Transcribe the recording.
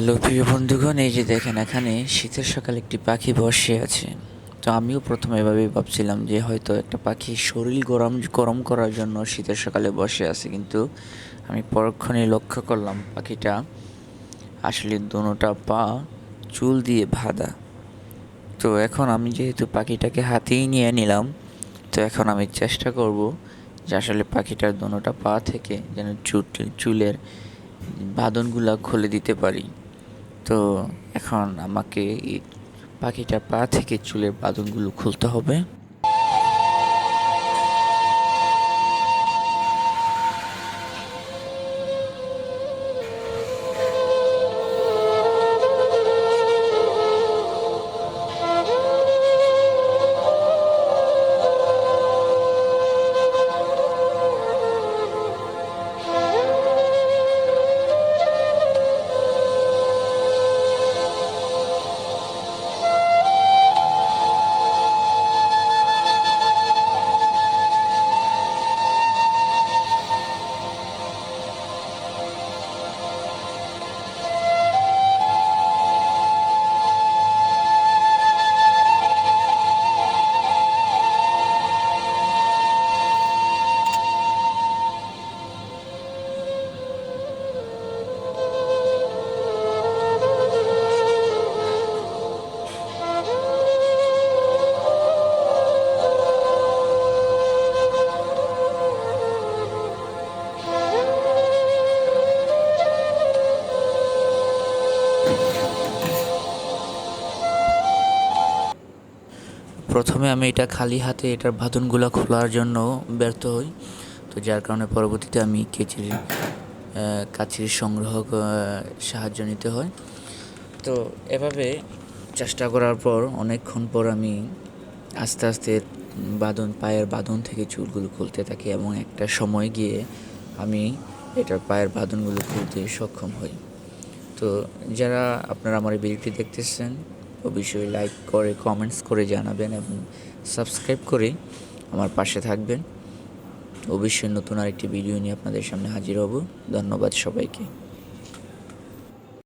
Hello প্রিয় বন্ধুগণ, এই যে দেখেন এখানে শীতের সকালে একটি পাখি বসে আছে। তো আমিও প্রথমে এভাবেই ভাবছিলাম যে হয়তো একটা পাখি শরীর গরম গরম করার জন্য শীতের সকালে বসে আছে, কিন্তু আমি পরক্ষণে লক্ষ্য করলাম পাখিটা আসলে দোনোটা পা চুল দিয়ে বাঁধা তো এখন আমি যেহেতু পাখিটাকে হাতেই নিয়ে নিলাম, তো এখন আমি চেষ্টা করব যে আসলে পাখিটার দোনোটা পা থেকে যেন চুট, চুলের বাঁধনগুলা খুলে দিতে পারি। তো এখন আমাকে পাখিটার পাখিটা পা থেকে চুলের বাঁধনগুলো খুলতে হবে। প্রথমে আমি এটা খালি হাতে এটার বাঁধনগুলো খোলার জন্য ব্যর্থ হই। তো যার কারণে পরবর্তীতে আমি কেচির কাচির সংগ্রহ সাহায্য নিতে হয়। তো এভাবে চেষ্টা করার পর অনেকক্ষণ পর আমি আস্তে আস্তে বাঁধন, পায়ের বাঁধন থেকে চুলগুলো খুলতে থাকি এবং একটা সময় গিয়ে আমি এটার পায়ের বাঁধনগুলো খুলতে সক্ষম হই। তো যারা আপনারা আমার এই ভিডিওটি দেখতেছেন অবশ্যই লাইক করে কমেন্টস করে জানাবেন এবং সাবস্ক্রাইব করে আমার পাশে থাকবেন। অবশ্যই নতুন আরেকটি ভিডিও নিয়ে আপনাদের সামনে হাজির হব। ধন্যবাদ সবাইকে।